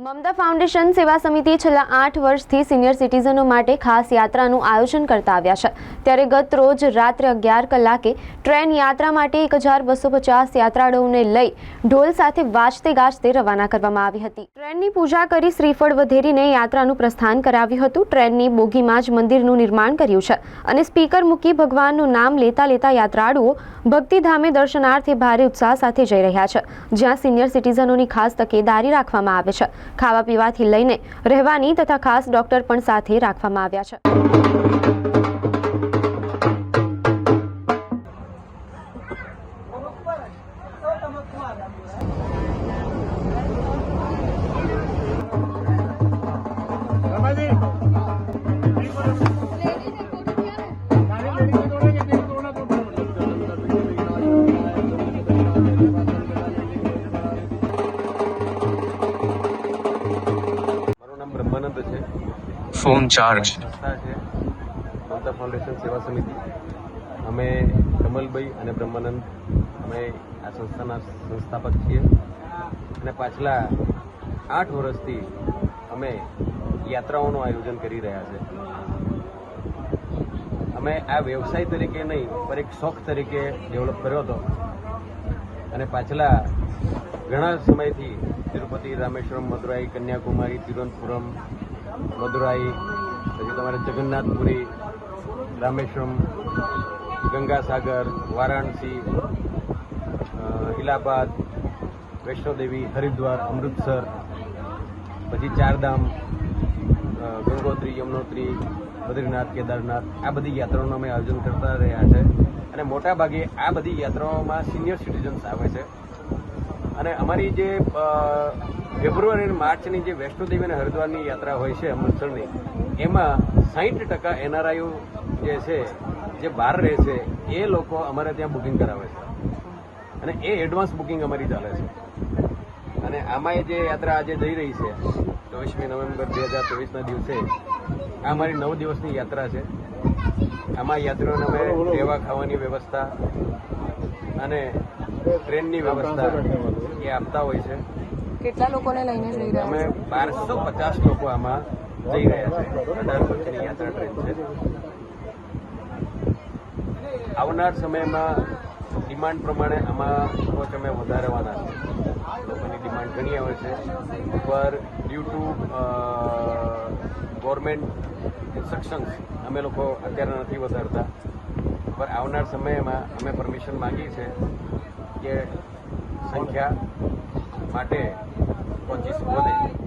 મમતા foundation સેવા સમિતિ છેલ્લા આઠ વર્ષથી સિનિયર સિટીઝનો માટે ખાસ યાત્રાનું આયોજન કરતા આવ્યા છે. ત્યારે ગત રોજ રાત્રે અગિયાર કલાકે ટ્રેન યાત્રા માટે એક હજાર બસો પચાસ યાત્રાળુઓને લઈ ઢોલ સાથે વાજતે ગાજતે રવાના કરવામાં આવી હતી. ટ્રેનની પૂજા કરી શ્રીફળ વધેરીને યાત્રાનું પ્રસ્થાન કરાવ્યું હતું. ટ્રેનની બોગીમાં જ મંદિરનું નિર્માણ કર્યું છે અને સ્પીકર મૂકી ભગવાનનું નામ લેતા લેતા યાત્રાળુઓ ભક્તિધામે દર્શનાર્થે ભારે ઉત્સાહ સાથે જઈ રહ્યા છે, જ્યાં સિનિયર સિટીઝનોની ખાસ તકેદારી રાખવામાં આવે છે. ખાવા પીવાથી લઈને રહેવાની તથા ખાસ ડોક્ટર પણ સાથે રાખવામાં આવ્યા છે. ગાડી ફોન ચાર્જ મમતા ફાઉન્ડેશન સેવા સમિતિ. અમે કમલભાઈ અને બ્રહ્માનંદ અમે આ સંસ્થાના સંસ્થાપક છીએ. અને પાછલા આઠ વર્ષથી અમે યાત્રાઓનું આયોજન કરી રહ્યા છે. અમે આ વ્યવસાય તરીકે નહીં પણ એક શોખ તરીકે ડેવલપ કર્યો હતો. અને પાછલા ઘણા સમયથી તિરુપતિ રામેશ્વરમ મદુરાઈ કન્યાકુમારી તિરુવનંતપુરમ મદુરાઈ, પછી તમારે જગન્નાથપુરી, રામેશ્વરમ, ગંગાસાગર, વારાણસી ઇલાહાબાદ, વૈષ્ણોદેવી, હરિદ્વાર, અમૃતસર, પછી ચારધામ ગંગોત્રી, યમનોત્રી, બદ્રીનાથ, કેદારનાથ, આ બધી યાત્રાઓનું અમે આયોજન કરતા રહ્યા છે. અને મોટાભાગે આ બધી યાત્રાઓમાં સિનિયર સિટીઝન્સ આવે છે. અને અમારી જે ફેબ્રુઆરી અને માર્ચની જે વૈષ્ણોદેવી અને હરિદ્વારની યાત્રા હોય છે અમૃતસરની, એમાં સાહીઠ ટકા એનઆરઆઈઓ જે છે, જે બહાર રહે છે, એ લોકો અમારે ત્યાં બુકિંગ કરાવે છે. અને એ એડવાન્સ બુકિંગ અમારી ચાલે છે. અને આમાં જે યાત્રા આજે જઈ રહી છે, ચોવીસમી નવેમ્બર બે હજાર ચોવીસના દિવસે, આ અમારી નવ દિવસની યાત્રા છે. આમાં યાત્રીઓને અમે રહેવા ખાવાની વ્યવસ્થા અને ટ્રેનની વ્યવસ્થા એ આપતા હોય છે. કેટલા લોકોને લઈને જઈ રહ્યા અમે બારસો પચાસ લોકો આમાં જઈ રહ્યા છે. અઢારસો ની યાત્રા ટ્રેન છે. આવનાર સમયમાં ડિમાન્ડ પ્રમાણે આમાં કોચ અમે વધારવાના છે લોકોની ડિમાન્ડ ઘણી આવે છે. પર ડ્યુ ટુ ગવર્મેન્ટ ઇન્સ્ટ્રક્શન્સ અમે લોકો અત્યારે નથી વધારતા. પર આવનાર સમયમાં અમે પરમિશન માગી છે કે સંખ્યા માટે પચીસ મોદી